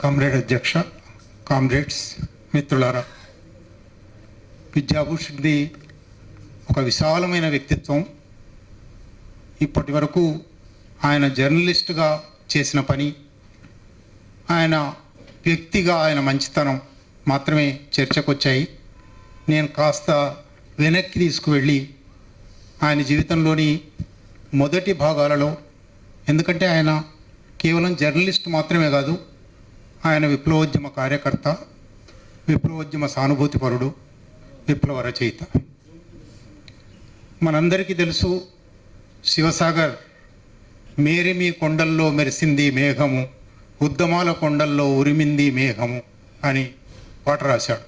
Comrade అధ్యక్ష comrades మిత్రులారా విద్యాభూషణ్ది ఒక విశాలమైన వ్యక్తిత్వం. ఇప్పటి వరకు ఆయన జర్నలిస్టుగా చేసిన పని ఆయన వ్యక్తిగా ఆయన మంచితనం మాత్రమే చర్చకొచ్చాయి. నేను కాస్త వెనక్కి తీసుకువెళ్ళి ఆయన జీవితంలోని మొదటి భాగాలలో ఎందుకంటే ఆయన కేవలం జర్నలిస్ట్ మాత్రమే కాదు ఆయన విప్లవోద్యమ కార్యకర్త విప్లవోద్యమ సానుభూతిపరుడు విప్లవ రచయిత. మనందరికీ తెలుసు శివసాగర్ మేరిమి కొండల్లో మెరిసింది మేఘము ఉద్దమాల కొండల్లో ఉరిమింది మేఘము అని పాట రాశాడు.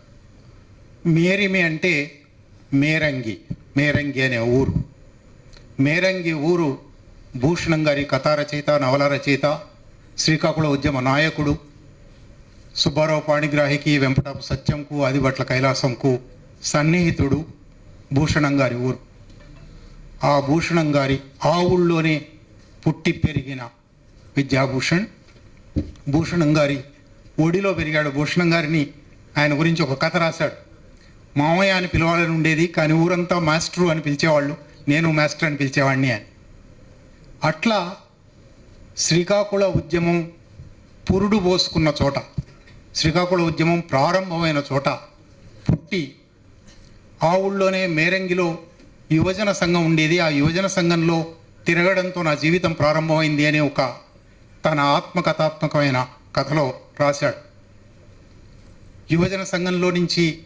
మేరిమి అంటే మేరంగి మేరంగి అనే ఊరు. మేరంగి ఊరు భూషణం గారి కథా రచయిత నవల రచయిత శ్రీకాకుళ ఉద్యమ నాయకుడు సుబ్బారావు పాణిగ్రాహికి వెంపటాపు సత్యంకు ఆదిభట్ల కైలాసంకు సన్నిహితుడు భూషణం గారి ఊరు. ఆ భూషణం గారి ఆ ఊళ్ళోనే పుట్టి పెరిగిన విద్యాభూషణ్ భూషణం గారి ఒడిలో పెరిగాడు భూషణం గారిని ఆయన గురించి ఒక కథ రాశాడు. మామయ్య అని పిలవాలని ఉండేది కానీ ఊరంతా మాస్టరు అని పిలిచేవాళ్ళు నేను మాస్టర్ అని పిలిచేవాడిని అని. అట్లా శ్రీకాకుళ ఉద్యమం పురుడు పోసుకున్న చోట శ్రీకాకుళ ఉద్యమం ప్రారంభమైన చోట పుట్టి ఆ ఊళ్ళోనే మేరంగిలో యువజన సంఘం ఉండేది. ఆ యువజన సంఘంలో తిరగడంతో నా జీవితం ప్రారంభమైంది అనే ఒక తన ఆత్మకథాత్మకమైన కథలో రాశాడు. యువజన సంఘంలో నుంచి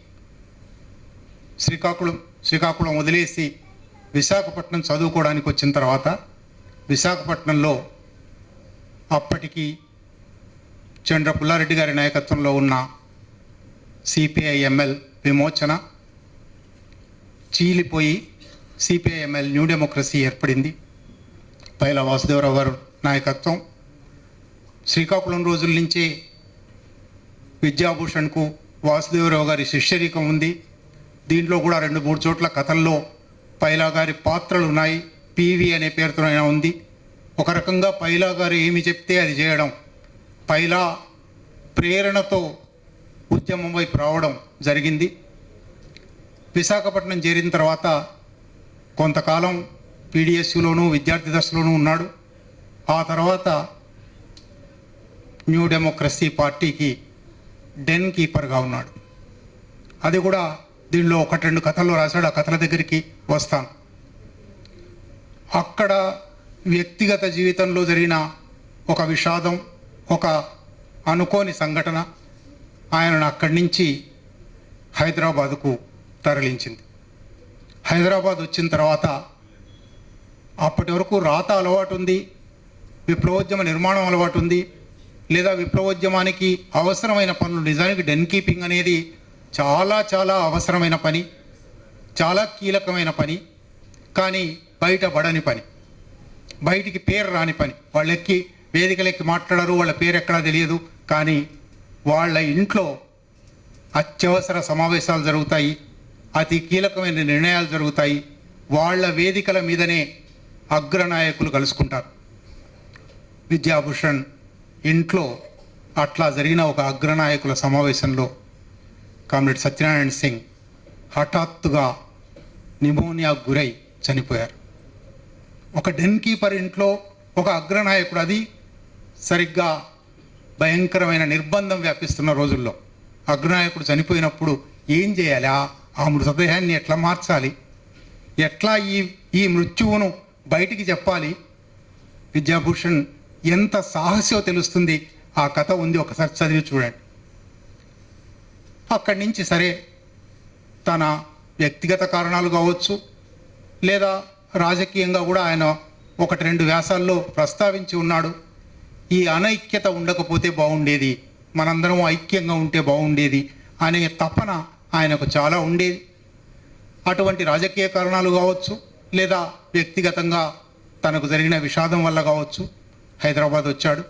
శ్రీకాకుళం శ్రీకాకుళం వదిలేసి విశాఖపట్నం చదువుకోవడానికి వచ్చిన తర్వాత విశాఖపట్నంలో అప్పటికి చంద్ర పుల్లారెడ్డి గారి నాయకత్వంలో ఉన్న సిపిఐఎంఎల్ విమోచన చీలిపోయి సిపిఐఎంఎల్ న్యూ డెమోక్రసీ ఏర్పడింది. పైల వాసుదేవరావు గారు నాయకత్వం. శ్రీకాకుళం రోజుల నుంచే విద్యాభూషణ్కు వాసుదేవరావు గారి శిష్యరికం ఉంది. దీంట్లో కూడా రెండు మూడు చోట్ల కథల్లో పైలా గారి పాత్రలు ఉన్నాయి పీవీ అనే పేరుతోనైనా ఉంది. ఒక రకంగా పైలా గారు ఏమి చెప్తే అది చేయడం పైలా ప్రేరణతో ఉద్యమం వైపు రావడం జరిగింది. విశాఖపట్నం చేరిన తర్వాత కొంతకాలం పీడిఎస్యులోను విద్యార్థి దశలోనూ ఉన్నాడు. ఆ తర్వాత న్యూ డెమోక్రసీ పార్టీకి డెన్ కీపర్గా ఉన్నాడు. అది కూడా దీనిలో ఒకటి రెండు కథలు రాశాడు. ఆ కథల దగ్గరికి వస్తాను. అక్కడ వ్యక్తిగత జీవితంలో జరిగిన ఒక విషాదం ఒక అనుకోని సంఘటన ఆయనను అక్కడి నుంచి హైదరాబాదుకు తరలించింది. హైదరాబాద్ వచ్చిన తర్వాత అప్పటి వరకు రాత అలవాటు ఉంది విప్లవోద్యమ నిర్మాణం అలవాటు ఉంది లేదా విప్లవోద్యమానికి అవసరమైన పనులు నిజానికి డెన్ కీపింగ్ అనేది చాలా చాలా అవసరమైన పని చాలా కీలకమైన పని కానీ బయట పడని పని బయటికి పేరు రాని పని వాళ్ళెక్కి వేదికలెక్కి మాట్లాడరు వాళ్ళ పేరు ఎక్కడా తెలియదు. కానీ వాళ్ళ ఇంట్లో అత్యవసర సమావేశాలు జరుగుతాయి అతి కీలకమైన నిర్ణయాలు జరుగుతాయి. వాళ్ళ వేదికల మీదనే అగ్రనాయకులు కలుసుకుంటారు. విద్యాభూషణ్ ఇంట్లో అట్లా జరిగిన ఒక అగ్రనాయకుల సమావేశంలో కామ్రేడ్ సత్యనారాయణ సింగ్ హఠాత్తుగా నిమోనియా గురై చనిపోయారు. ఒక డెన్ కీపర్ ఇంట్లో ఒక అగ్రనాయకుడు అది సరిగ్గా భయంకరమైన నిర్బంధం వ్యాపిస్తున్న రోజుల్లో అగ్రనాయకుడు చనిపోయినప్పుడు ఏం చేయాలి? ఆ మృతదేహాన్ని ఎట్లా మార్చాలి? ఎట్లా ఈ ఈ మృత్యువును బయటికి చెప్పాలి? విద్యాభూషణ్ ఎంత సాహస్యో తెలుస్తుంది. ఆ కథ ఉంది ఒకసారి చదివి చూడండి. అక్కడి నుంచి సరే తన వ్యక్తిగత కారణాలు కావచ్చు లేదా రాజకీయంగా కూడా ఆయన ఒకటి రెండు వ్యాసాల్లో ప్రస్తావించి ఉన్నాడు. ఈ అనైక్యత ఉండకపోతే బాగుండేది. మనందరం ఐక్యంగా ఉంటే బాగుండేది అనే తపన ఆయనకు చాలా ఉండేది. అటువంటి రాజకీయ కారణాలు కావచ్చు లేదా వ్యక్తిగతంగా తనకు జరిగిన విషాదం వల్ల కావచ్చు హైదరాబాద్ వచ్చాడు.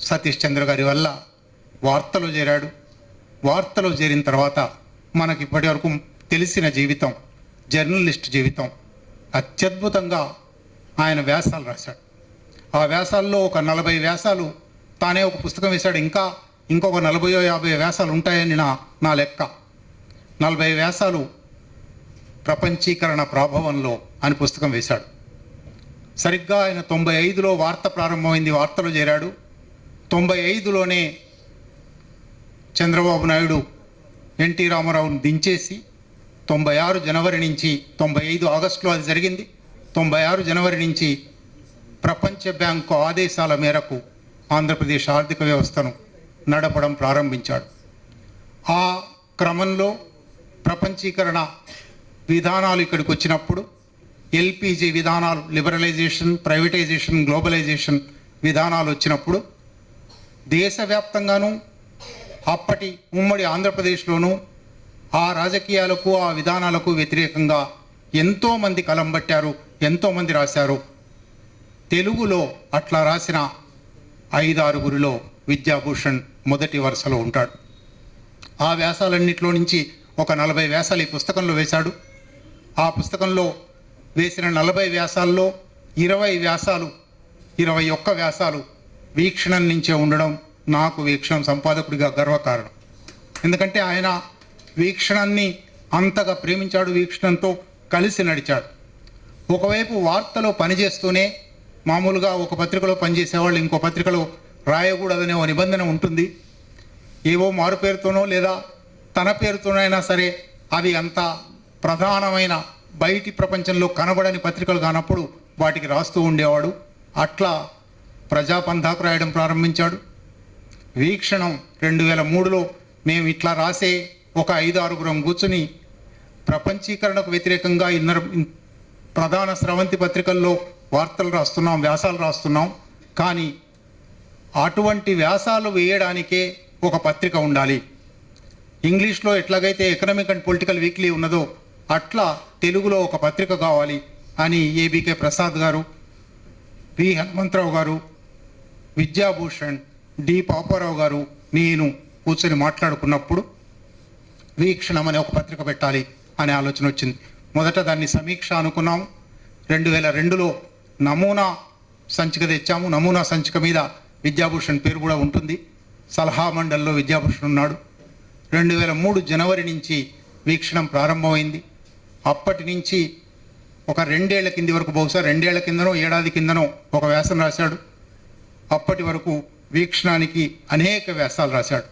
సతీష్ చంద్ర గారి వల్ల వార్తలో చేరాడు. వార్తలో చేరిన తర్వాత మనకి ఇప్పటి వరకు తెలిసిన జీవితం జర్నలిస్ట్ జీవితం అత్యద్భుతంగా ఆయన వ్యాసాలు రాశాడు. ఆ వ్యాసాల్లో ఒక నలభై వ్యాసాలు. తానే ఒక పుస్తకం వేశాడు. ఇంకా ఇంకొక నలభయో యాభై వ్యాసాలు ఉంటాయని నా నా లెక్క. నలభై వ్యాసాలు ప్రపంచీకరణ ప్రాభవంలో అని పుస్తకం వేశాడు. సరిగ్గా ఆయన తొంభై ఐదులో వార్త ప్రారంభమైంది వార్తలో చేరాడు. తొంభై ఐదులోనే చంద్రబాబు నాయుడు ఎన్టీ రామారావును దించేసి తొంభై ఆరు జనవరి నుంచి తొంభై ఐదు ఆగస్టులో అది జరిగింది. తొంభై ఆరు జనవరి నుంచి ప్రపంచ బ్యాంకు ఆదేశాల మేరకు ఆంధ్రప్రదేశ్ ఆర్థిక వ్యవస్థను నడపడం ప్రారంభించాడు. ఆ క్రమంలో ప్రపంచీకరణ విధానాలు ఇక్కడికి వచ్చినప్పుడు ఎల్పిజి విధానాలు లిబరలైజేషన్ ప్రైవేటైజేషన్ గ్లోబలైజేషన్ విధానాలు వచ్చినప్పుడు దేశవ్యాప్తంగాను అప్పటి ఉమ్మడి ఆంధ్రప్రదేశ్లోనూ ఆ రాజకీయాలకు ఆ విధానాలకు వ్యతిరేకంగా ఎంతోమంది కలం పట్టారు ఎంతోమంది రాశారు. తెలుగులో అట్లా రాసిన ఐదారుగురిలో విద్యాభూషణ్ మొదటి వరుసలో ఉంటాడు. ఆ వ్యాసాలన్నింటిలో నుంచి ఒక నలభై వ్యాసాలు ఈ పుస్తకంలో వేశాడు. ఆ పుస్తకంలో వేసిన నలభై వ్యాసాల్లో ఇరవై వ్యాసాలు ఇరవై ఒక్క వ్యాసాలు వీక్షణం నుంచే ఉండడం నాకు వీక్షణం సంపాదకుడిగా గర్వకారణం. ఎందుకంటే ఆయన వీక్షణాన్ని అంతగా ప్రేమించాడు వీక్షణంతో కలిసి నడిచాడు. ఒకవైపు వార్తలో పనిచేస్తూనే మామూలుగా ఒక పత్రికలో పనిచేసేవాళ్ళు ఇంకో పత్రికలో రాయకూడదనే ఒక నిబంధన ఉంటుంది. ఏవో మారు పేరుతోనో లేదా తన పేరుతోనైనా సరే అవి అంత ప్రధానమైన బయటి ప్రపంచంలో కనబడని పత్రికలు కానప్పుడు వాటికి రాస్తూ ఉండేవాడు. అట్లా ప్రజాపంధాకు రాయడం ప్రారంభించాడు. వీక్షణం రెండు వేల మూడులో మేము ఇట్లా రాసే ఒక ఐదు ఆరుగురం కూర్చుని ప్రపంచీకరణకు వ్యతిరేకంగా ఇన్నర ప్రధాన స్రవంతి పత్రికల్లో వార్తలు రాస్తున్నాం వ్యాసాలు రాస్తున్నాం. కానీ అటువంటి వ్యాసాలు వేయడానికే ఒక పత్రిక ఉండాలి. ఇంగ్లీష్లో ఎట్లాగైతే ఎకనామిక్ అండ్ పొలిటికల్ వీక్లీ ఉన్నదో అట్లా తెలుగులో ఒక పత్రిక కావాలి అని ఏబీకే ప్రసాద్ గారు వి హనుమంతరావు గారు విద్యాభూషణ్ డి పాపారావు గారు నేను కూర్చొని మాట్లాడుకున్నప్పుడు వీక్షణం అనే ఒక పత్రిక పెట్టాలి అనే ఆలోచన వచ్చింది. మొదట దాన్ని సమీక్ష అనుకున్నాం. రెండు వేల రెండులో నమూనా సంచిక తెచ్చాము. నమూనా సంచిక మీద విద్యాభూషణ్ పేరు కూడా ఉంటుంది. సలహా మండలిలో విద్యాభూషణ్ ఉన్నాడు. రెండు వేల మూడు జనవరి నుంచి వీక్షణం ప్రారంభమైంది. అప్పటి నుంచి ఒక రెండేళ్ళ కింది వరకు బహుశా రెండేళ్ళ కిందనో ఏడాది కిందనో ఒక వ్యాసం రాశాడు. అప్పటి వరకు వీక్షణానికి అనేక వ్యాసాలు రాశాడు.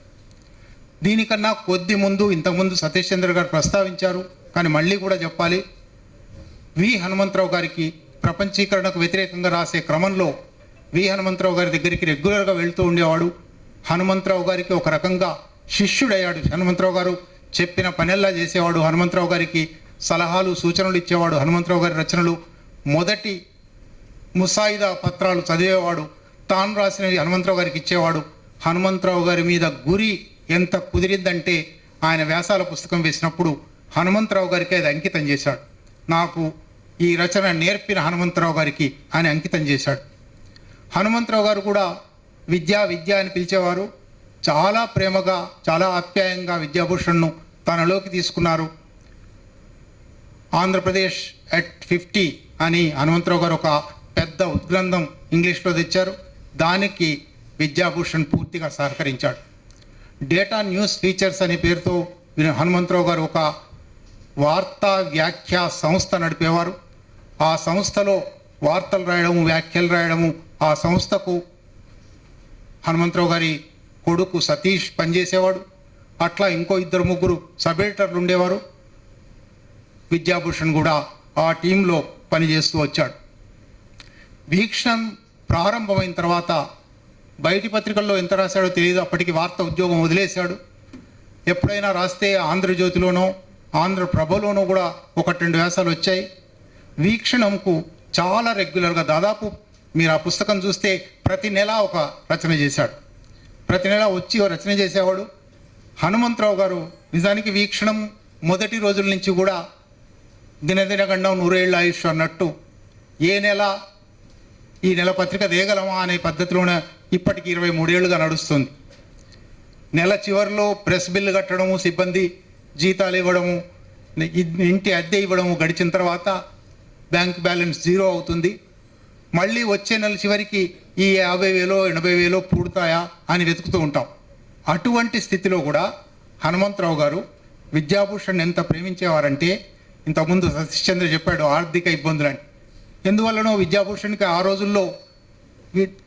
దీనికన్నా కొద్ది ముందు ఇంతకుముందు సతీష్ చంద్ర గారు ప్రస్తావించారు. కానీ మళ్ళీ కూడా చెప్పాలి. వి హనుమంతరావు గారికి ప్రపంచీకరణకు వ్యతిరేకంగా రాసే క్రమంలో వి. హనుమంతరావు గారి దగ్గరికి రెగ్యులర్గా వెళ్తూ ఉండేవాడు. హనుమంతరావు గారికి ఒక రకంగా శిష్యుడయ్యాడు హనుమంతరావు గారు. చెప్పిన పనెల్లా చేసేవాడు హనుమంతరావు గారికి సలహాలు సూచనలు ఇచ్చేవాడు హనుమంతరావు గారి రచనలు. మొదటి ముసాయిదా పత్రాలు చదివేవాడు. తాను రాసినవి హనుమంతరావు గారికి ఇచ్చేవాడు. హనుమంతరావు గారి మీద గురి ఎంత కుదిరిందంటే ఆయన వ్యాసాల పుస్తకం వేసినప్పుడు హనుమంతరావు గారికి అది అంకితం చేశాడు. నాకు ఈ రచన నేర్పిన హనుమంతరావు గారికి ఆయన అంకితం చేశాడు. హనుమంతరావు గారు కూడా విద్యా విద్య అని పిలిచేవారు. చాలా ప్రేమగా చాలా ఆప్యాయంగా విద్యాభూషణ్ను తనలోకి తీసుకున్నారు. ఆంధ్రప్రదేశ్ ఎట్ ఫిఫ్టీ అని హనుమంతరావు గారు ఒక పెద్ద ఉద్గ్రంథం ఇంగ్లీష్లో తెచ్చారు. దానికి విద్యాభూషణ్ పూర్తిగా సహకరించాడు. డేటా న్యూస్ ఫీచర్స్ అనే పేరుతో హనుమంతరావు గారు ఒక వార్తా వ్యాఖ్య సంస్థ నడిపేవారు. ఆ సంస్థలో వార్తలు రాయడము వ్యాఖ్యలు రాయడము ఆ సంస్థకు హనుమంతరావు గారి కొడుకు సతీష్ పనిచేసేవాడు. అట్లా ఇంకో ఇద్దరు ముగ్గురు సబ్ ఎడిటర్లు ఉండేవారు. విద్యాభూషణ్ కూడా ఆ టీంలో పనిచేస్తూ వచ్చాడు. వీక్షణం ప్రారంభమైన తర్వాత బయటి పత్రికల్లో ఎంత రాశాడో తెలియదు. అప్పటికి వార్త ఉద్యోగం వదిలేశాడు. ఎప్పుడైనా రాస్తే ఆంధ్రజ్యోతిలోనో ఆంధ్రప్రభలోనో కూడా ఒకటి రెండు వ్యాసాలు వచ్చాయి. వీక్షణంకు చాలా రెగ్యులర్గా దాదాపు మీరు ఆ పుస్తకం చూస్తే ప్రతి నెల ఒక రచన చేశాడు. ప్రతి నెల వచ్చి రచన చేసేవాడు. హనుమంతరావు గారు నిజానికి వీక్షణం మొదటి రోజుల నుంచి కూడా దినదినగండం నూరేళ్ళ ఆయుష్ అన్నట్టు ఏ నెల ఈ నెల పత్రిక దేగలమా అనే పద్ధతిలోనే ఇప్పటికి ఇరవై మూడేళ్ళుగా నడుస్తుంది. నెల చివరిలో ప్రెస్ బిల్లు కట్టడము సిబ్బంది జీతాలు ఇవ్వడము ఇంటి అద్దె ఇవ్వడము గడిచిన తర్వాత బ్యాంక్ బ్యాలెన్స్ జీరో అవుతుంది. మళ్ళీ వచ్చే నెల చివరికి ఈ యాభై వేలో ఎనభై వేలో పూడతాయా అని వెతుకుతూ ఉంటాం. అటువంటి స్థితిలో కూడా హనుమంతరావు గారు విద్యాభూషణ్ ఎంత ప్రేమించేవారంటే ఇంతకుముందు సతీశ్చంద్ర చెప్పాడు ఆర్థిక ఇబ్బందులని. ఎందువల్లనో విద్యాభూషణ్కి ఆ రోజుల్లో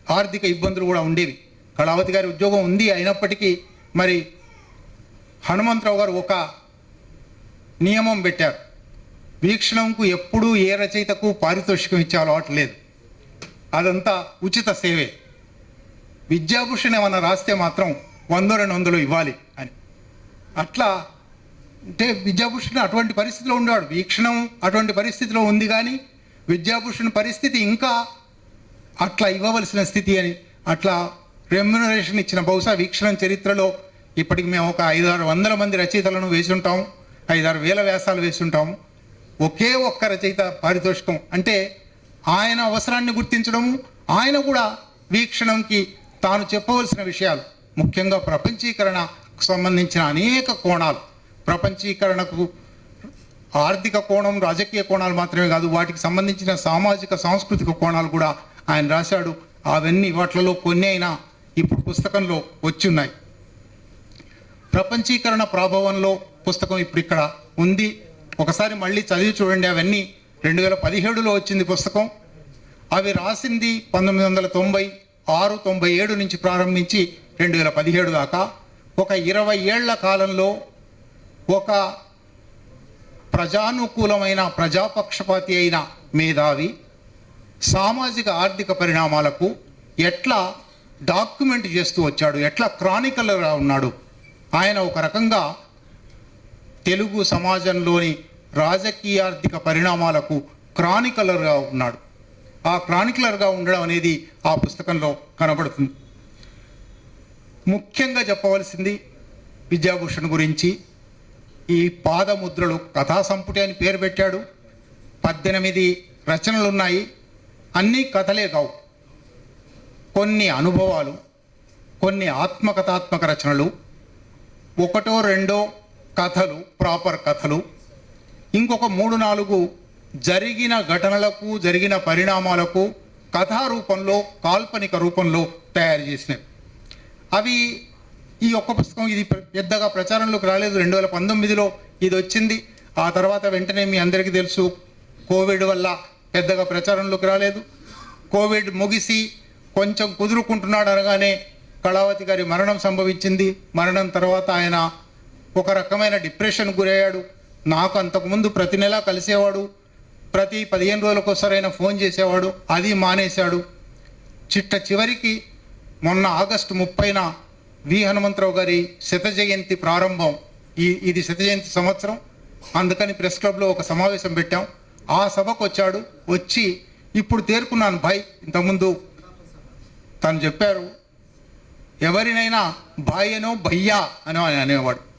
ఆర్థిక ఇబ్బందులు కూడా ఉండేవి. కళావతి గారి ఉద్యోగం ఉంది అయినప్పటికీ మరి హనుమంతరావు గారు ఒక నియమం పెట్టారు. వీక్షణంకు ఎప్పుడూ ఏ రచయితకు పారితోషికం ఇచ్చే అలవాటు లేదు. అదంతా ఉచిత సేవే. విద్యాభూషణ్ ఏమన్నా రాస్తే మాత్రం వంద రెండు వందలు ఇవ్వాలి అని. అట్లా అంటే విద్యాభూషణ్ అటువంటి పరిస్థితిలో ఉండేవాడు. వీక్షణం అటువంటి పరిస్థితిలో ఉంది కానీ విద్యాభూషణ్ పరిస్థితి ఇంకా అట్లా ఇవ్వవలసిన స్థితి అని. అట్లా రెమ్యునరేషన్ ఇచ్చిన బహుశా వీక్షణం చరిత్రలో ఇప్పటికి మేము ఒక ఐదారు వందల మంది రచయితలను వేసి ఉంటాం ఐదారు వేల వ్యాసాలు వేసి ఉంటాము ఒకే ఒక్క రచయిత పారితోషికం. అంటే ఆయన అవసరాన్ని గుర్తించడము ఆయన కూడా వీక్షణంకి తాను చెప్పవలసిన విషయాలు. ముఖ్యంగా ప్రపంచీకరణకు సంబంధించిన అనేక కోణాలు. ప్రపంచీకరణకు ఆర్థిక కోణం రాజకీయ కోణాలు మాత్రమే కాదు వాటికి సంబంధించిన సామాజిక సాంస్కృతిక కోణాలు కూడా ఆయన రాశాడు. అవన్నీ వాటిలో కొన్ని అయినా ఇప్పుడు పుస్తకంలో వచ్చి ఉన్నాయి ప్రపంచీకరణ ప్రభావంలో పుస్తకం ఇప్పుడు ఇక్కడ ఉంది. ఒకసారి మళ్ళీ చదివి చూడండి అవన్నీ రెండు వేల పదిహేడులో వచ్చింది పుస్తకం. అవి రాసింది పంతొమ్మిది వందల తొంభై ఆరు తొంభై ఏడు నుంచి ప్రారంభించి రెండు వేల పదిహేడు దాకా. ఒక ఇరవై ఏళ్ళ కాలంలో ఒక ప్రజానుకూలమైన ప్రజాపక్షపాతి అయిన మేధావి సామాజిక ఆర్థిక పరిణామాలకు ఎట్లా డాక్యుమెంట్ చేస్తూ వచ్చాడు ఎట్లా క్రానికల్గా ఉన్నాడు ఆయన ఒక రకంగా తెలుగు సమాజంలోని రాజకీయ ఆర్థిక పరిణామాలకు క్రానికలర్గా ఉన్నాడు. ఆ క్రానికలర్గా ఉండడం అనేది ఆ పుస్తకంలో కనబడుతుంది. ముఖ్యంగా చెప్పవలసింది విద్యాభూషణ్ గురించి. ఈ పాదముద్రలు కథా సంపుటి అని పేరు పెట్టాడు. పద్దెనిమిది రచనలు ఉన్నాయి అన్నీ కథలే కావు. కొన్ని అనుభవాలు కొన్ని ఆత్మకథాత్మక రచనలు ఒకటో రెండో కథలు ప్రాపర్ కథలు. ఇంకొక మూడు నాలుగు జరిగిన ఘటనలకు జరిగిన పరిణామాలకు కథారూపంలో కాల్పనిక రూపంలో తయారు చేసినవి అవి ఈ ఒక్క పుస్తకం ఇది పెద్దగా ప్రచారంలోకి రాలేదు. రెండు వేల పంతొమ్మిదిలో ఇది వచ్చింది. ఆ తర్వాత వెంటనే మీ అందరికీ తెలుసు కోవిడ్ వల్ల పెద్దగా ప్రచారంలోకి రాలేదు. కోవిడ్ ముగిసి కొంచెం కుదురుకుంటున్నాడు అనగానే కళావతి గారి మరణం సంభవించింది. మరణం తర్వాత ఆయన ఒక రకమైన డిప్రెషన్ గురయ్యాడు. నాకు అంతకుముందు ప్రతి నెలా కలిసేవాడు. ప్రతి పదిహేను రోజులకోసారైనా ఫోన్ చేసేవాడు. అది మానేశాడు. చిట్ట చివరికి మొన్న ఆగస్టు ముప్పైన వి హనుమంతరావు గారి శత జయంతి ప్రారంభం. ఈ ఇది శత జయంతి సంవత్సరం. అందుకని ప్రెస్ క్లబ్లో ఒక సమావేశం పెట్టాం. ఆ సభకు వచ్చాడు. వచ్చి ఇప్పుడు తేరుకున్నాను భాయ్. ఇంతకుముందు తను చెప్పారు ఎవరినైనా భాయ్యనో భయ్యా అని ఆయన అనేవాడు.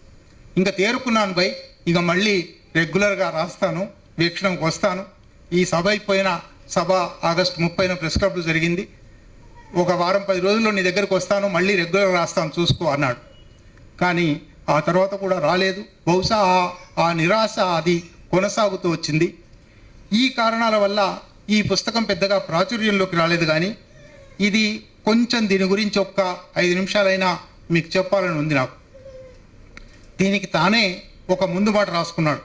ఇంకా తేరుకున్నాను భయ్ ఇక మళ్ళీ రెగ్యులర్గా రాస్తాను వీక్షణంకి వస్తాను. ఈ సభ అయిపోయిన సభ ఆగస్టు ముప్పైన ప్రెస్ క్లబ్లో జరిగింది. ఒక వారం పది రోజుల్లో నీ దగ్గరకు వస్తాను మళ్ళీ రెగ్యులర్ రాస్తాను చూసుకో అన్నాడు. కానీ ఆ తర్వాత కూడా రాలేదు. బహుశా ఆ- ఆ నిరాశ అది కొనసాగుతూ వచ్చింది. ఈ కారణాల వల్ల ఈ పుస్తకం పెద్దగా ప్రాచుర్యంలోకి రాలేదు కానీ ఇది కొంచెం దీని గురించి ఒక్క ఐదు నిమిషాలైనా మీకు చెప్పాలని ఉంది నాకు. దీనికి తానే ఒక ముందుబాటు రాసుకున్నాడు.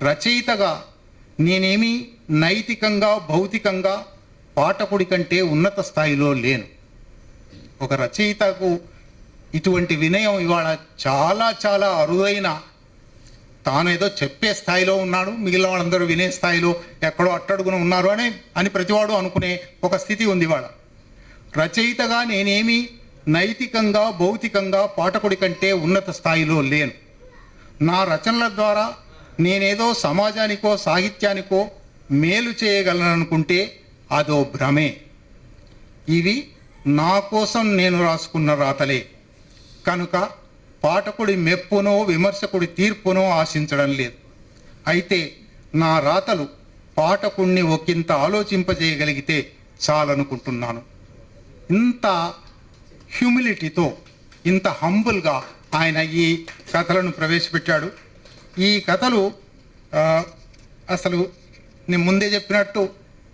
రచయితగా నేనేమి నైతికంగా భౌతికంగా పాఠకుడి కంటే ఉన్నత స్థాయిలో లేను. ఒక రచయితకు ఇటువంటి వినయం ఇవాళ చాలా చాలా అరుదైన తానేదో చెప్పే స్థాయిలో ఉన్నాడు మిగిలిన వాళ్ళందరూ వినే స్థాయిలో ఎక్కడో అట్టడుగున ఉన్నారు అని అని ప్రతివాడు అనుకునే ఒక స్థితి ఉంది ఇవాళ. రచయితగా నేనేమి నైతికంగా భౌతికంగా పాఠకుడి కంటే ఉన్నత స్థాయిలో లేను. నా రచనల ద్వారా నేనేదో సమాజానికో సాహిత్యానికో మేలు చేయగలననుకుంటే అదో భ్రమే. ఇవి నా కోసం నేను రాసుకున్న రాతలే. కనుక పాఠకుడి మెప్పునో విమర్శకుడి తీర్పునో ఆశించడం లేదు. అయితే నా రాతలు పాఠకుణ్ణి ఒకంత ఆలోచింపజేయగలిగితే చాలనుకుంటున్నాను. ఇంత హ్యూమిలిటీతో ఇంత హంబుల్గా ఆయన ఈ కథలను ప్రవేశపెట్టాడు. ఈ కథలు అసలు నేను ముందే చెప్పినట్టు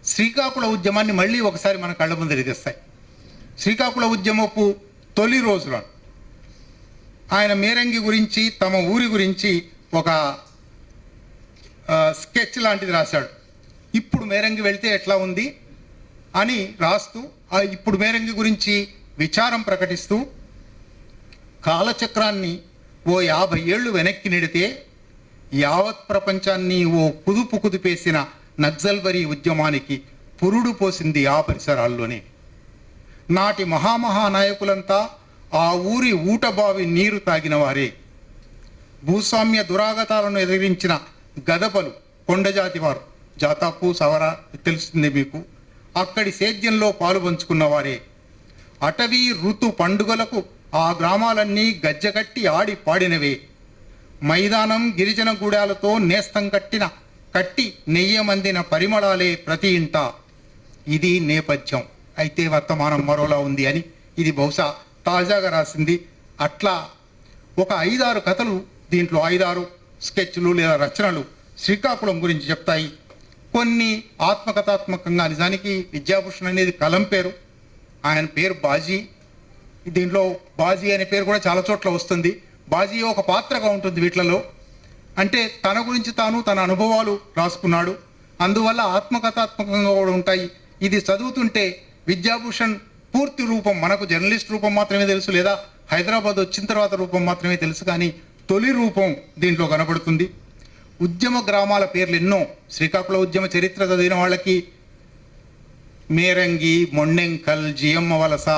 శ్రీకాకుళ ఉద్యమాన్ని మళ్ళీ ఒకసారి మన కళ్ళ ముందు తెస్తాయి శ్రీకాకుళ ఉద్యమపు తొలి రోజులను ఆయన మేరంగి గురించి తమ ఊరి గురించి ఒక స్కెచ్ లాంటిది రాశాడు. ఇప్పుడు మేరంగి వెళ్తే ఎట్లా ఉంది అని రాస్తూ ఇప్పుడు మేరంగి గురించి విచారం ప్రకటిస్తూ కాలచక్రాన్ని ఓ యాభై ఏళ్ళు వెనక్కి నెడితే యావత్ ప్రపంచాన్ని ఓ కుదుపు కుదిపేసిన నక్సల్బరీ ఉద్యమానికి పురుడు పోసింది ఆ పరిసరాల్లోనే. నాటి మహామహా నాయకులంతా ఆ ఊరి ఊటబావి నీరు తాగిన వారే భూస్వామ్య దురాగతాలను ఎదిరించిన గదపలు కొండజాతి వారు జాతాపు సవర తెలుస్తుంది మీకు. అక్కడి సేద్యంలో పాలు పంచుకున్నవారే. వారే అటవీ ఋతు పండుగలకు ఆ గ్రామాలన్నీ గజ్జగట్టి ఆడి పాడినవే. మైదానం గిరిజన గూడాలతో నేస్తం కట్టిన కట్టి నెయ్యమందిన పరిమళాలే ప్రతి ఇంట. ఇది నేపథ్యం. అయితే వర్తమానం మరోలా ఉంది అని ఇది బహుశా తాజాగా రాసింది. అట్లా ఒక ఐదారు కథలు దీంట్లో ఐదారు స్కెచ్లు లేదా రచనలు శ్రీకాకుళం గురించి చెప్తాయి. కొన్ని ఆత్మకథాత్మకంగా నిజానికి విద్యాభూషణ్ అనేది కలం పేరు. ఆయన పేరు బాజీ. దీంట్లో బాజీ అనే పేరు కూడా చాలా చోట్ల వస్తుంది. బాజీ ఒక పాత్రగా ఉంటుంది వీటిలలో. అంటే తన గురించి తాను తన అనుభవాలు రాసుకున్నాడు. అందువల్ల ఆత్మకథాత్మకంగా కూడా ఉంటాయి. ఇది చదువుతుంటే విద్యాభూషణ్ పూర్తి రూపం మనకు జర్నలిస్ట్ రూపం మాత్రమే తెలుసు లేదా హైదరాబాద్ వచ్చిన తర్వాత రూపం మాత్రమే తెలుసు కానీ తొలి రూపం దీంట్లో కనబడుతుంది. ఉద్యమ గ్రామాల పేర్లు ఎన్నో. శ్రీకాకుళ ఉద్యమ చరిత్ర చదివిన వాళ్ళకి మేరంగి మొండెంకల్ జియమ్మ వలస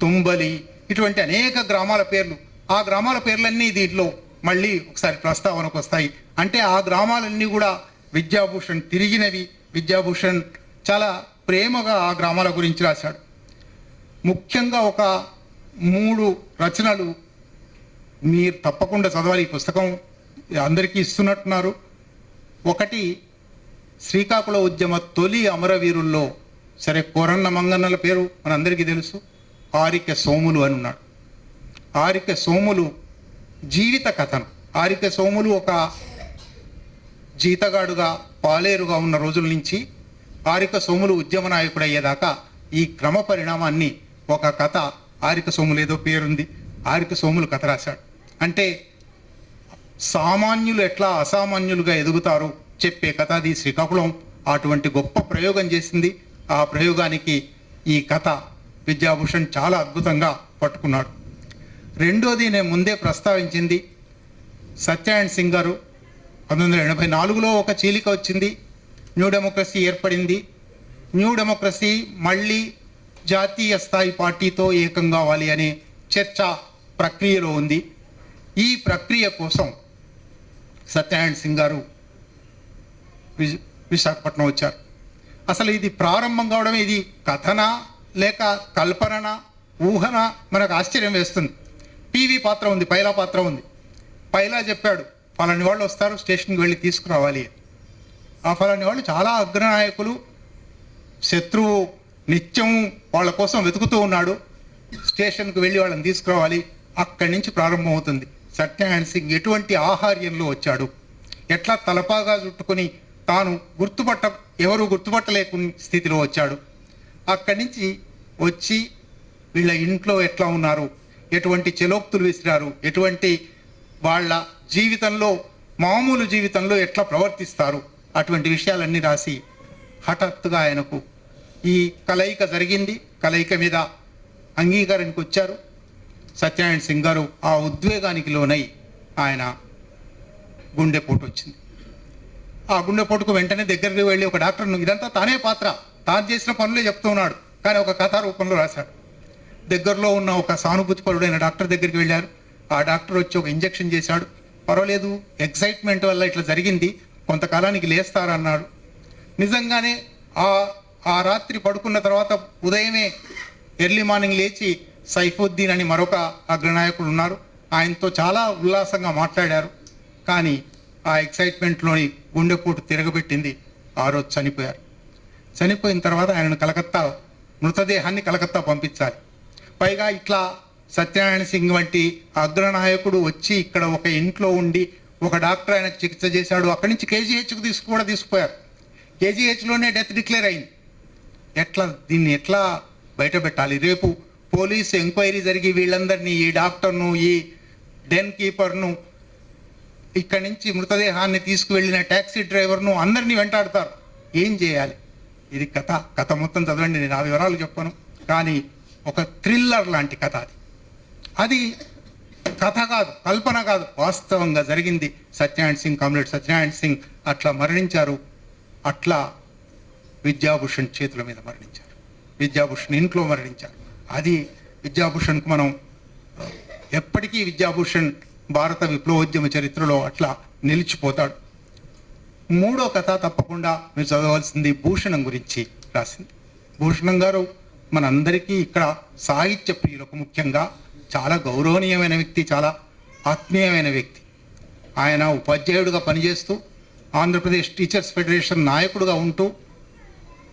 తుంబలి ఇటువంటి అనేక గ్రామాల పేర్లు. ఆ గ్రామాల పేర్లన్నీ దీంట్లో మళ్ళీ ఒకసారి ప్రస్తావనకు వస్తాయి. అంటే ఆ గ్రామాలన్నీ కూడా విద్యాభూషణ్ తిరిగినవి. విద్యాభూషణ్ చాలా ప్రేమగా ఆ గ్రామాల గురించి రాశాడు. ముఖ్యంగా ఒక మూడు రచనలు మీరు తప్పకుండా చదవాలి. ఈ పుస్తకం అందరికీ ఇస్తున్నట్టున్నారు. ఒకటి శ్రీకాకుళ ఉద్యమ తొలి అమరవీరుల్లో సరే కోరన్న మంగన్నల పేరు మనందరికీ తెలుసు. ఆరిక సోములు అని ఉన్నాడు. ఆరిక సోములు జీవిత కథను. ఆరిక సోములు ఒక జీతగాడుగా పాలేరుగా ఉన్న రోజుల నుంచి ఆరిక సోములు ఉద్యమ నాయకుడు అయ్యేదాకా ఈ క్రమ పరిణామాన్ని ఒక కథ ఆరిక సోములు ఏదో పేరుంది ఆరిక సోములు కథ రాశాడు. అంటే సామాన్యులు ఎట్లా అసామాన్యులుగా ఎదుగుతారు చెప్పే కథ అది శ్రీకాకుళం అటువంటి గొప్ప ప్రయోగం చేసింది. ఆ ప్రయోగానికి ఈ కథ విద్యాభూషణ్ చాలా అద్భుతంగా పట్టుకున్నాడు. రెండోది నేను ముందే ప్రస్తావించింది. సత్యనారాయణ సింగ్ గారు పంతొమ్మిది వందల ఎనభై నాలుగులో ఒక చీలిక వచ్చింది. న్యూ డెమోక్రసీ ఏర్పడింది. న్యూ డెమోక్రసీ మళ్ళీ జాతీయ స్థాయి పార్టీతో ఏకం కావాలి అనే చర్చ ప్రక్రియలో ఉంది. ఈ ప్రక్రియ కోసం సత్యనారాయణ సింగ్ గారు విశాఖపట్నం వచ్చారు. అసలు ఇది ప్రారంభం కావడం ఇది కథన లేక కల్పన ఊహన? మనకు ఆశ్చర్యం వేస్తుంది. టీవీ పాత్ర ఉంది పైలా పాత్ర ఉంది. పైలా చెప్పాడు ఫలాని వాళ్ళు వస్తారు స్టేషన్కి వెళ్ళి తీసుకురావాలి. ఆ ఫలాని వాళ్ళు చాలా అగ్రనాయకులు శత్రువు నిత్యం వాళ్ళ కోసం వెతుకుతూ ఉన్నాడు. స్టేషన్కు వెళ్ళి వాళ్ళని తీసుకురావాలి. అక్కడి నుంచి ప్రారంభమవుతుంది. సత్యనారాయణ సింగ్ ఎటువంటి ఆహార్యంలో వచ్చాడు? ఎట్లా తలపాగా చుట్టుకుని తాను గుర్తుపట్ట ఎవరు గుర్తుపట్టలేకుని స్థితిలో వచ్చాడు. అక్కడి నుంచి వచ్చి వీళ్ళ ఇంట్లో ఎట్లా ఉన్నారు? ఎటువంటి చెలోక్తులు విసిరారు? ఎటువంటి వాళ్ళ జీవితంలో మామూలు జీవితంలో ఎట్లా ప్రవర్తిస్తారు? అటువంటి విషయాలన్నీ రాసి హఠాత్తుగా ఆయనకు ఈ కలయిక జరిగింది. కలయిక మీద అంగీకారానికి వచ్చారు. సత్యనారాయణ సింగ్ గారు ఆ ఉద్వేగానికి లోనై ఆయన గుండెపోటు వచ్చింది. ఆ గుండెపోటుకు వెంటనే దగ్గరికి వెళ్ళి ఒక డాక్టర్ను ఇదంతా తానే పాత్ర. తాను చేసిన పనులే చెప్తున్నాడు కానీ ఒక కథ రూపంలో రాశాడు. దగ్గరలో ఉన్న ఒక సానుభూతి పరుడైన డాక్టర్ దగ్గరికి వెళ్ళారు. ఆ డాక్టర్ వచ్చి ఒక ఇంజెక్షన్ చేశాడు. పర్వాలేదు ఎక్సైట్మెంట్ వల్ల ఇట్లా జరిగింది. కొంతకాలానికి లేస్తారన్నాడు. నిజంగానే ఆ ఆ రాత్రి పడుకున్న తర్వాత ఉదయమే ఎర్లీ మార్నింగ్ లేచి సైఫుద్దీన్ అని మరొక అగ్రనాయకుడు ఉన్నారు. ఆయనతో చాలా ఉల్లాసంగా మాట్లాడారు. కానీ ఆ ఎక్సైట్మెంట్లోని గుండెపోటు తిరగబెట్టింది. ఆ రోజు చనిపోయారు. చనిపోయిన తర్వాత ఆయనను కలకత్తా మృతదేహాన్ని కలకత్తా పంపించాలి. పైగా ఇట్లా సత్యనారాయణ సింగ్ వంటి అగ్రనాయకుడు వచ్చి ఇక్కడ ఒక ఇంట్లో ఉండి ఒక డాక్టర్ ఆయనకు చికిత్స చేశాడు. అక్కడి నుంచి కేజీహెచ్కు తీసుకు కూడా తీసుకుపోయారు. కేజీహెచ్లోనే డెత్ డిక్లేర్ అయింది. ఎట్లా దీన్ని ఎట్లా బయట పెట్టాలి రేపు పోలీసు ఎంక్వైరీ జరిగి వీళ్ళందరినీ ఈ డాక్టర్ను ఈ డెన్ కీపర్ను ఇక్కడి నుంచి మృతదేహాన్ని తీసుకువెళ్ళిన ట్యాక్సీ డ్రైవర్ను అందరినీ వెంటాడతారు. ఏం చేయాలి? ఇది కథ. కథ మొత్తం చదవండి నేను ఆ వివరాలు చెప్పను. కానీ ఒక థ్రిల్లర్ లాంటి కథ అది. అది కథ కాదు కల్పన కాదు. వాస్తవంగా జరిగింది. సత్యనారాయణ సింగ్ కామ్రేడ్ సత్యనారాయణ సింగ్ అట్లా మరణించారు. అట్లా విద్యాభూషణ్ చేతుల మీద మరణించారు. విద్యాభూషణ్ ఇంట్లో మరణించారు. అది విద్యాభూషణ్కు మనం ఎప్పటికీ విద్యాభూషణ్ భారత విప్లవోద్యమ చరిత్రలో అట్లా నిలిచిపోతాడు. మూడో కథ తప్పకుండా మీరు చదవాల్సింది భూషణం గురించి రాసింది. భూషణం గారు మనందరికీ ఇక్కడ సాహిత్య ప్రియులకు ముఖ్యంగా చాలా గౌరవనీయమైన వ్యక్తి చాలా ఆత్మీయమైన వ్యక్తి. ఆయన ఉపాధ్యాయుడిగా పనిచేస్తూ ఆంధ్రప్రదేశ్ టీచర్స్ ఫెడరేషన్ నాయకుడుగా ఉంటూ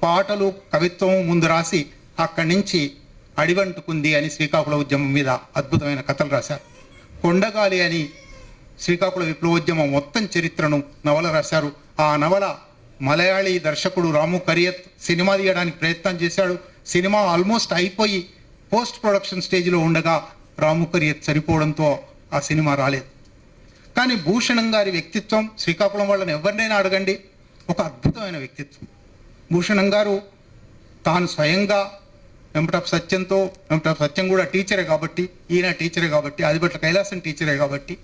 పాటలు కవిత్వం ముందు రాసి అక్కడి నుంచి అడివంటుకుంది అని శ్రీకాకుళ ఉద్యమం మీద అద్భుతమైన కథలు రాశారు. కొండగాలి అని శ్రీకాకుళ విప్లవోద్యమం మొత్తం చరిత్రను నవల రాశారు. ఆ నవల మలయాళీ దర్శకుడు రాము కరియత్ సినిమా తీయడానికి ప్రయత్నం చేశాడు. సినిమా ఆల్మోస్ట్ అయిపోయి పోస్ట్ ప్రొడక్షన్ స్టేజ్లో ఉండగా రాము కరియత్ చనిపోవడంతో ఆ సినిమా రాలేదు. కానీ భూషణం గారి వ్యక్తిత్వం శ్రీకాకుళం వాళ్ళని ఎవరినైనా అడగండి. ఒక అద్భుతమైన వ్యక్తిత్వం. భూషణం గారు తాను స్వయంగా వెంకటప్ప సత్యంతో వెంకటప్ప సత్యం కూడా టీచరే కాబట్టి ఈయన టీచరే కాబట్టి ఆదిపట్ల కైలాసం టీచరే కాబట్టి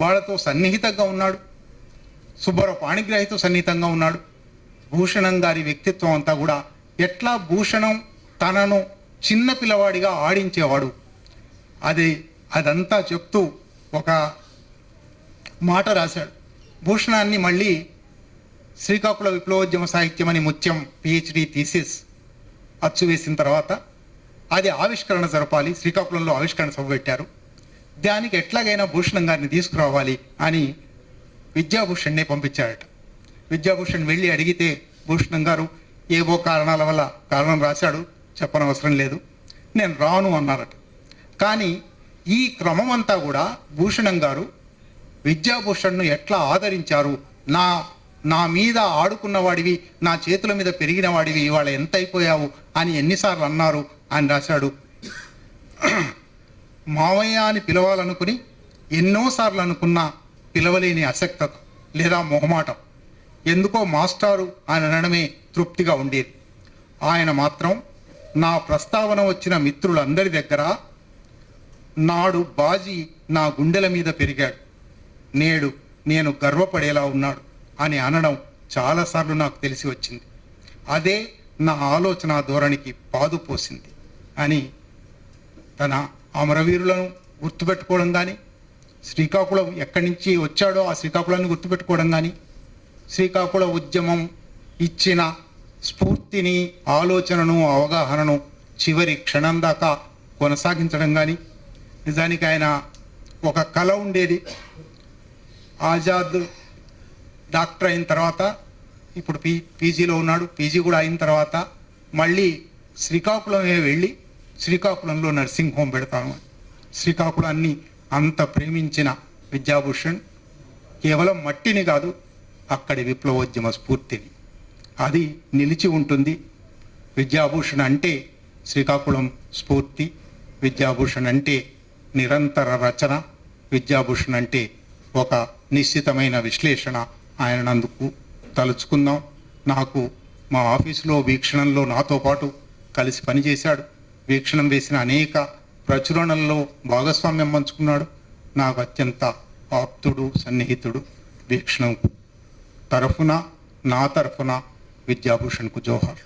వాళ్ళతో సన్నిహితంగా ఉన్నాడు. సుబ్బారావు పాణిగ్రాహితో సన్నిహితంగా ఉన్నాడు. భూషణం గారి వ్యక్తిత్వం అంతా కూడా ఎట్లా భూషణం తనను చిన్న పిల్లవాడిగా ఆడించేవాడు. అది అదంతా చెప్తూ ఒక మాట రాశాడు. భూషణాన్ని మళ్ళీ శ్రీకాకుళ విప్లవోద్యమ సాహిత్యం అని ముత్యం పిహెచ్డి థీసిస్ అచ్చు వేసిన తర్వాత అది ఆవిష్కరణ జరపాలి. శ్రీకాకుళంలో ఆవిష్కరణ సభ పెట్టారు. దానికి ఎట్లాగైనా భూషణం గారిని తీసుకురావాలి అని విద్యాభూషణ్నే పంపించాడట విద్యాభూషణ్ వెళ్ళి అడిగితే భూషణం గారు ఏవో కారణాల వల్ల కారణం రాశాడు చెప్పనవసరం లేదు నేను రాను అన్నారట. కానీ ఈ క్రమం అంతా కూడా భూషణం గారు విద్యాభూషణ్ను ఎట్లా ఆదరించారు? నా నా మీద ఆడుకున్న వాడివి నా చేతుల మీద పెరిగిన వాడివి ఇవాళ ఎంత అయిపోయావు అని ఎన్నిసార్లు అన్నారు అని రాశాడు. మావయ్య అని పిలవాలనుకుని ఎన్నోసార్లు అనుకున్న పిలవలేని అసక్తత లేదా మొహమాటం. ఎందుకో మాస్టారు అని అనడమే తృప్తిగా ఉండేది. ఆయన మాత్రం నా ప్రస్తావన వచ్చిన మిత్రులందరి దగ్గర నాడు బాజీ నా గుండెల మీద పెరిగాడు. నేడు నేను గర్వపడేలా ఉన్నాడు. అని అనడం చాలాసార్లు నాకు తెలిసి వచ్చింది. అదే నా ఆలోచన ధోరణికి పాదు పోసింది అని తన అమరవీరులను గుర్తుపెట్టుకోవడం కానీ శ్రీకాకుళం ఎక్కడి నుంచి వచ్చాడో ఆ శ్రీకాకుళాన్ని గుర్తుపెట్టుకోవడం కానీ శ్రీకాకుళ ఉద్యమం ఇచ్చిన స్ఫూర్తిని ఆలోచనను అవగాహనను చివరి క్షణం దాకా కొనసాగించడం కానీ నిజానికి ఆయన ఒక కళ ఉండేది. ఆజాద్ డాక్టర్ అయిన తర్వాత ఇప్పుడు పీ పీజీలో ఉన్నాడు పీజీ కూడా అయిన తర్వాత మళ్ళీ శ్రీకాకుళమే వెళ్ళి శ్రీకాకుళంలో నర్సింగ్ హోమ్ పెడతాను. శ్రీకాకుళాన్ని అంత ప్రేమించిన విద్యాభూషణ్ కేవలం మట్టిని కాదు అక్కడి విప్లవోద్యమ స్ఫూర్తిని. అది నిలిచి ఉంటుంది. విద్యాభూషణ్ అంటే శ్రీకాకుళం స్ఫూర్తి విద్యాభూషణ్ అంటే నిరంతర రచన విద్యాభూషణ్ అంటే ఒక నిశ్చితమైన విశ్లేషణ ఆయనందుకు తలుచుకుందాం. నాకు మా ఆఫీసులో వీక్షణంలో నాతో పాటు కలిసి పనిచేశాడు. వీక్షణం వేసిన అనేక ప్రచురణల్లో భాగస్వామ్యం పంచుకున్నాడు. నాకు అత్యంత ఆప్తుడు సన్నిహితుడు వీక్షణం తరఫున నా తరఫున విద్యాభూషణ్కు జోహార్.